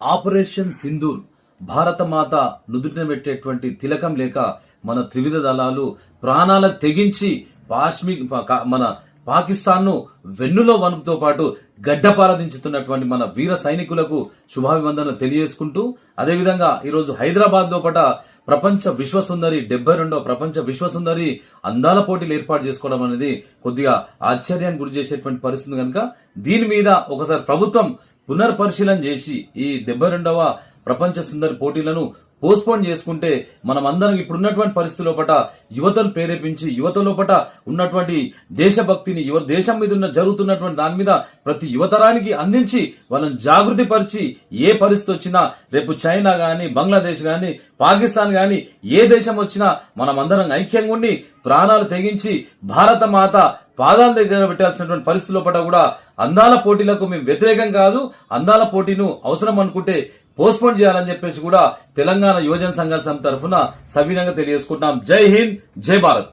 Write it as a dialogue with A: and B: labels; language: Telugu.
A: ఆపరేషన్ సింధూర్ భారత మాత నుదుటిన పెట్టేటువంటి తిలకం లేక మన త్రివిధ దళాలు ప్రాణాల తెగించి పాశ్మి మన పాకిస్తాన్ను వెన్నులో వణుకుతో పాటు గడ్డపారదించుతున్నటువంటి మన వీర సైనికులకు శుభాభివందనలు తెలియజేసుకుంటూ అదేవిధంగా ఈరోజు హైదరాబాద్ లోపట ప్రపంచ విశ్వసుందరి డెబ్బై రెండవ ప్రపంచ విశ్వసుందరి అందాల పోటీలు ఏర్పాటు చేసుకోవడం అనేది కొద్దిగా ఆశ్చర్యాన్ని గురి చేసేటువంటి పరిస్థితి కనుక దీని మీద ఒకసారి ప్రభుత్వం పునర్పరిశీలన చేసి ఈ డెబ్బై రెండవ ప్రపంచ సుందరి పోటీలను పోస్ట్పోన్ చేసుకుంటే మనం అందరం ఇప్పుడున్నటువంటి పరిస్థితి పట యువతను ప్రేరేపించి యువత పట ఉన్నటువంటి దేశభక్తిని యువ దేశం మీద ఉన్న జరుగుతున్నటువంటి దాని మీద ప్రతి యువతరానికి అందించి వాళ్ళని జాగృతి పరిచి ఏ పరిస్థితి వచ్చినా రేపు చైనా కానీ బంగ్లాదేశ్ కానీ పాకిస్తాన్ కానీ ఏ దేశం వచ్చినా మనం అందరం ఐక్యంగా ఉండి ప్రాణాలు తెగించి భారత మాత పాదాల దగ్గర పెట్టాల్సినటువంటి పరిస్థితుల పట్ల కూడా అందాల పోటీలకు మేము వ్యతిరేకం కాదు. అందాల పోటీను అవసరం అనుకుంటే పోస్ట్పోన్ చేయాలని చెప్పేసి కూడా తెలంగాణ యువజన సంఘాల సమితి తరఫున సవీనంగా తెలియజేసుకుంటున్నాం. జై హింద్ జై భారత్.